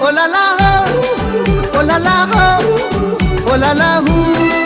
oh la la ho, oh la la ho, oh la la hoo.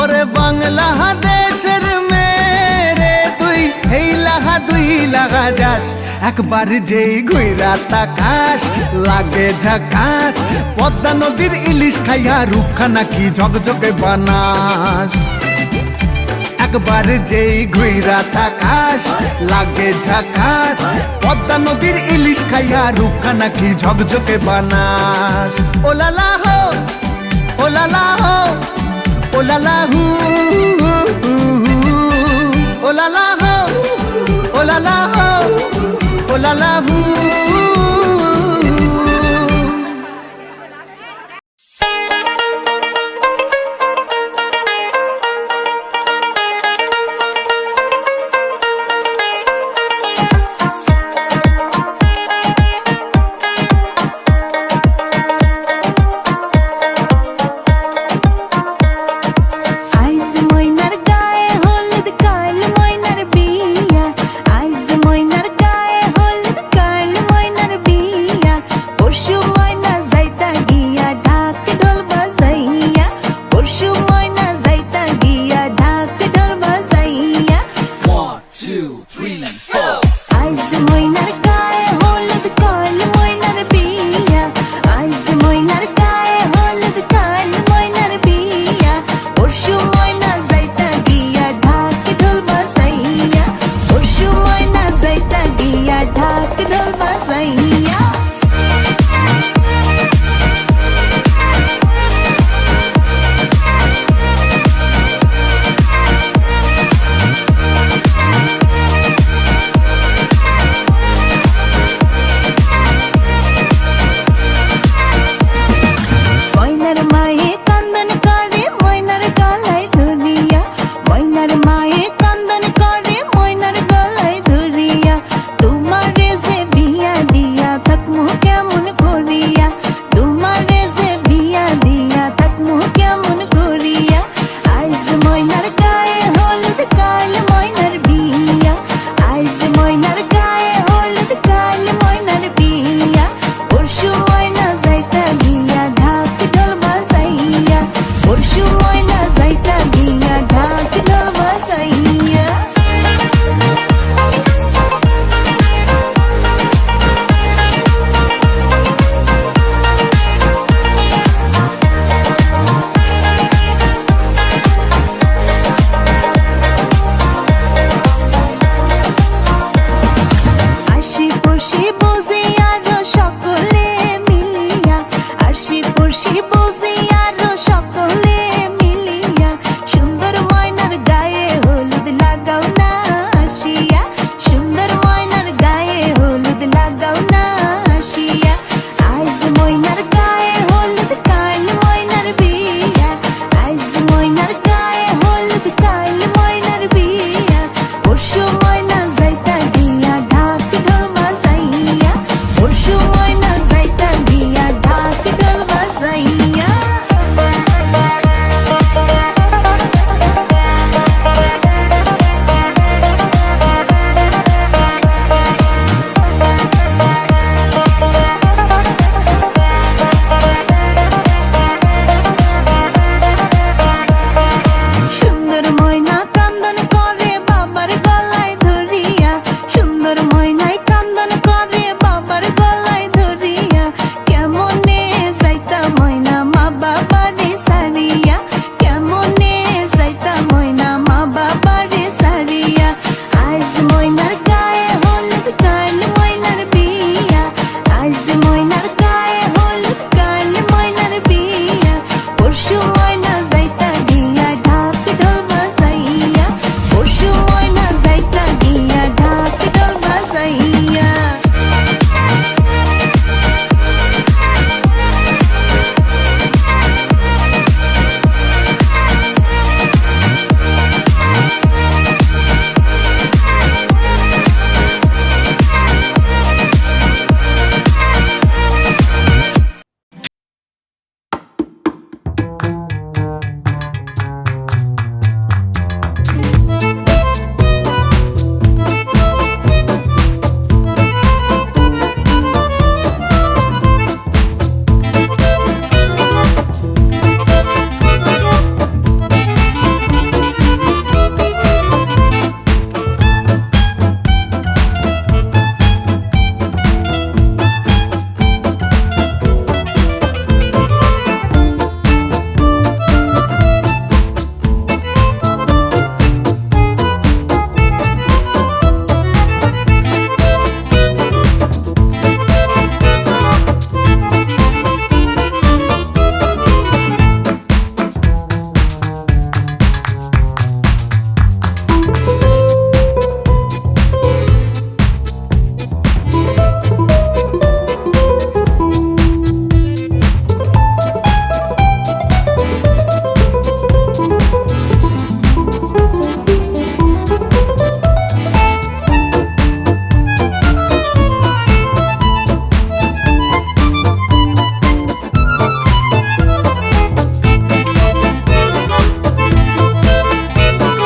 ওরে বাংলাদেশের মেরে তুই, এই লাহা দুই লাগা যাস। একবার যেই ঘুইরা তাকাস, লাগে ঝাকাস, পদ্মা নদীর ইলিশ খাইয়া রূপখানা কি ঝকঝকে বানাস। একবার যেই ঘুইরা তাকাস, লাগে ঝাকাস, পদ্মা নদীর ইলিশ খাইয়া রূপখানা কি ঝকঝকে বানাস। ওলালা ওলালা नहीं